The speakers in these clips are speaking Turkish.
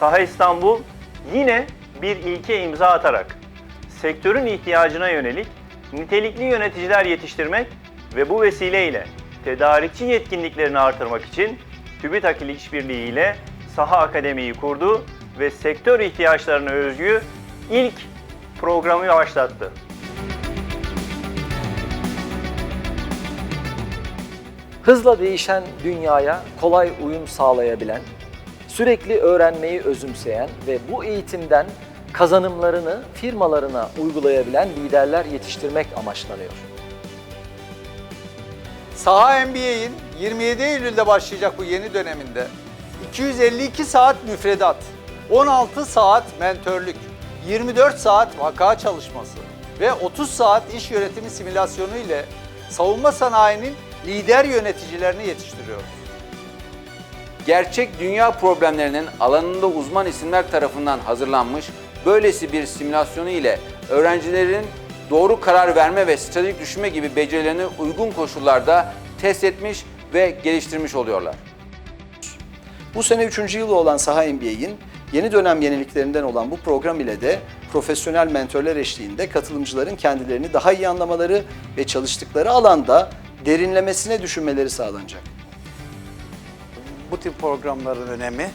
Saha İstanbul yine bir ilke imza atarak sektörün ihtiyacına yönelik nitelikli yöneticiler yetiştirmek ve bu vesileyle tedarikçi yetkinliklerini artırmak için TÜBİTAK ile işbirliği ile Saha Akademi'yi kurdu ve sektör ihtiyaçlarına özgü ilk programı başlattı. Hızla değişen dünyaya kolay uyum sağlayabilen, sürekli öğrenmeyi özümseyen ve bu eğitimden kazanımlarını firmalarına uygulayabilen liderler yetiştirmek amaçlanıyor. Saha MBA'in 27 Eylül'de başlayacak bu yeni döneminde 252 saat müfredat, 16 saat mentörlük, 24 saat vaka çalışması ve 30 saat iş yönetimi simülasyonu ile savunma sanayinin lider yöneticilerini yetiştiriyoruz. Gerçek dünya problemlerinin alanında uzman isimler tarafından hazırlanmış böylesi bir simülasyonu ile öğrencilerin doğru karar verme ve stratejik düşünme gibi becerilerini uygun koşullarda test etmiş ve geliştirmiş oluyorlar. Bu sene 3. yılı olan Saha MBA'in yeni dönem yeniliklerinden olan bu program ile de profesyonel mentörler eşliğinde katılımcıların kendilerini daha iyi anlamaları ve çalıştıkları alanda derinlemesine düşünmeleri sağlanacak. Bu tip programların önemi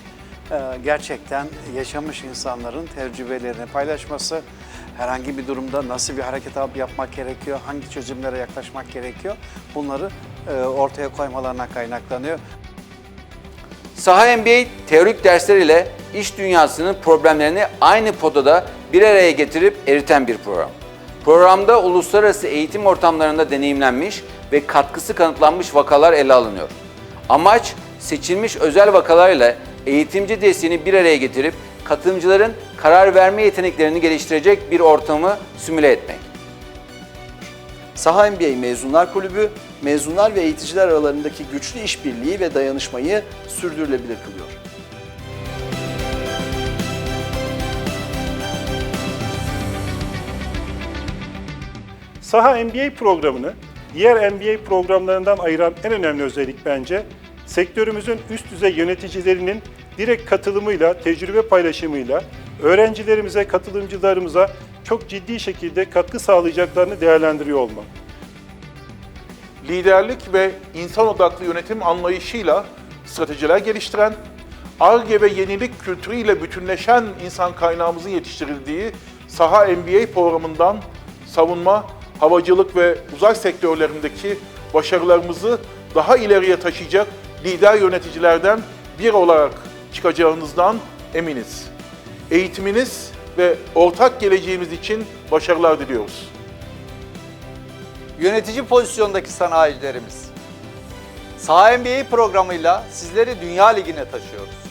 e, gerçekten yaşamış insanların tecrübelerini paylaşması, herhangi bir durumda nasıl bir hareket alıp yapmak gerekiyor, hangi çözümlere yaklaşmak gerekiyor bunları e, ortaya koymalarına kaynaklanıyor. Saha MBA teorik dersler ile iş dünyasının problemlerini aynı potada bir araya getirip eriten bir program. Programda uluslararası eğitim ortamlarında deneyimlenmiş ve katkısı kanıtlanmış vakalar ele alınıyor. Amaç seçilmiş özel vakalarla eğitimci desteğini bir araya getirip katılımcıların karar verme yeteneklerini geliştirecek bir ortamı simüle etmek. Saha MBA Mezunlar Kulübü, mezunlar ve eğiticiler aralarındaki güçlü işbirliği ve dayanışmayı sürdürülebilir kılıyor. Saha MBA programını diğer MBA programlarından ayıran en önemli özellik bence sektörümüzün üst düzey yöneticilerinin direkt katılımıyla, tecrübe paylaşımıyla öğrencilerimize, katılımcılarımıza çok ciddi şekilde katkı sağlayacaklarını değerlendiriyor olmak. liderlik ve insan odaklı yönetim anlayışıyla stratejiler geliştiren, ARGE ve yenilik kültürüyle bütünleşen insan kaynağımızın yetiştirildiği Saha MBA programından savunma, havacılık ve uzay sektörlerindeki başarılarımızı daha ileriye taşıyacak lider yöneticilerden bir olarak çıkacağınızdan eminiz. Eğitiminiz ve ortak geleceğimiz için başarılar diliyoruz. Yönetici pozisyondaki sanayicilerimiz. Saha MBA programıyla sizleri Dünya Ligi'ne taşıyoruz.